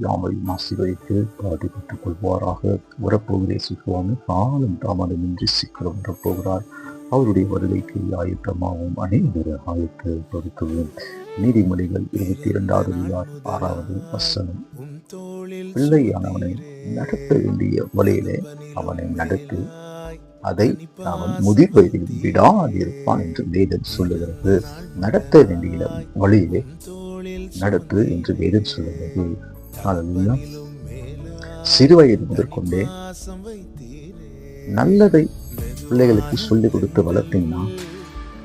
யாவையும் ஆசீர்வதித்து பாதுகாத்துக் கொள்வாராக. வரப்போகிற சுவாமி காலம் தாமதமின்றி சீக்கிரம் வரப்போகிறார். அவருடைய வருகைக்கு ஆயத்தமாகவும் அனைவர ஆயத்தை கொடுத்துள்ளோம் நீதிமொழிகள் இருபத்தி இரண்டாவது அதிகாரம் ஆறாவது வசனம். பிள்ளையானவனை நடத்த வேண்டிய வழியிலே அவனை நடத்து அதை அவன் முதிர் வயதில் விடாதிருப்பான் என்று வேதம் சொல்லுகிறது. நடத்த வேண்டிய வழியிலே நடத்து என்று வேதம் சொல்லுகிறது. சிறுவயது முதற்கொண்டே நல்லதை பிள்ளைகளுக்கு சொல்லிக் கொடுத்து வளர்த்தீங்கன்னா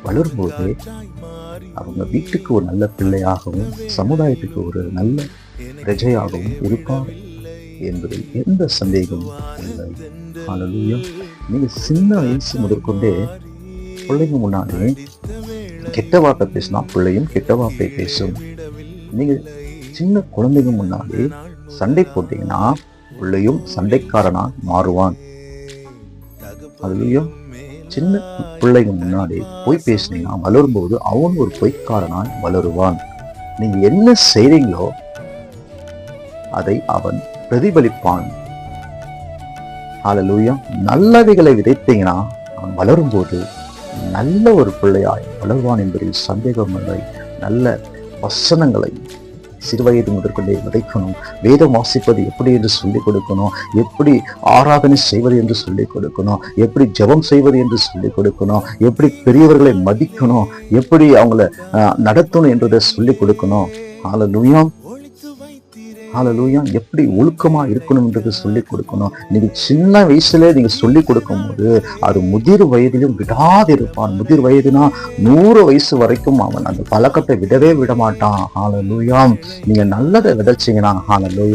வளரும்போது அவங்க வீட்டுக்கு ஒரு நல்ல பிள்ளையாகவும் சமுதாயத்துக்கு ஒரு நல்ல பிரஜையாகவும் இருப்பார் என்பதில் எந்த சந்தேகமும் இல்லை. ஆனாலும் நீங்க சின்ன வயசு முதற்கொண்டே பிள்ளைங்க முன்னாடி கெட்ட வார்த்தை பேசினா பிள்ளையும் கெட்ட வார்த்தை பேசும். நீங்க சின்ன குழந்தைங்க முன்னாடி சண்டை போட்டீங்கன்னா பிள்ளையும் சண்டைக்காரனா மாறுவான். அதுலேயும் சின்ன பிள்ளைங்க முன்னாடி போய் பேசுனீங்கன்னா வளரும்போது அவன் ஒரு பொய்க்காரனாய் வளருவான். நீங்க என்ன செய்றீங்களோ அதை அவன் பிரதிபலிப்பான். ஹalleluya. நல்லவைகளை விதைத்தீங்கன்னா அவன் வளரும்போது நல்ல ஒரு பிள்ளையாய் வளருவான் என்பதில் சந்தேகம் இல்லை. நல்ல வசனங்களை சிறுவயது முதற்கொண்டே விதைக்கணும். வேதம் வாசிப்பது எப்படி என்று சொல்லிக் கொடுக்கணும். எப்படி ஆராதனை செய்வது என்று சொல்லிக் கொடுக்கணும். எப்படி ஜெபம் செய்வது என்று சொல்லிக் கொடுக்கணும். எப்படி பெரியவர்களை மதிக்கணும். எப்படி அவங்கள அஹ், நடத்தணும் என்றதை சொல்லிக் கொடுக்கணும். ஆலலுயம் ஆலலூயா எப்படி ஒழுக்கமா இருக்கணும்ன்றது சொல்லி சொல்லிக் கொடுக்கணும். நீங்க சின்ன வயசுல நீங்க சொல்லிக் கொடுக்கும்போது அது முதிர் வயதிலும் விடாதிருப்பான் முதிர் வயதுனா நூறு வயசு வரைக்கும் அவன் அந்த பழக்கத்தை விடவே விட மாட்டான். ஹalleluya நீங்க நல்லதை விதைச்சீங்கன்னா ஆலலூயா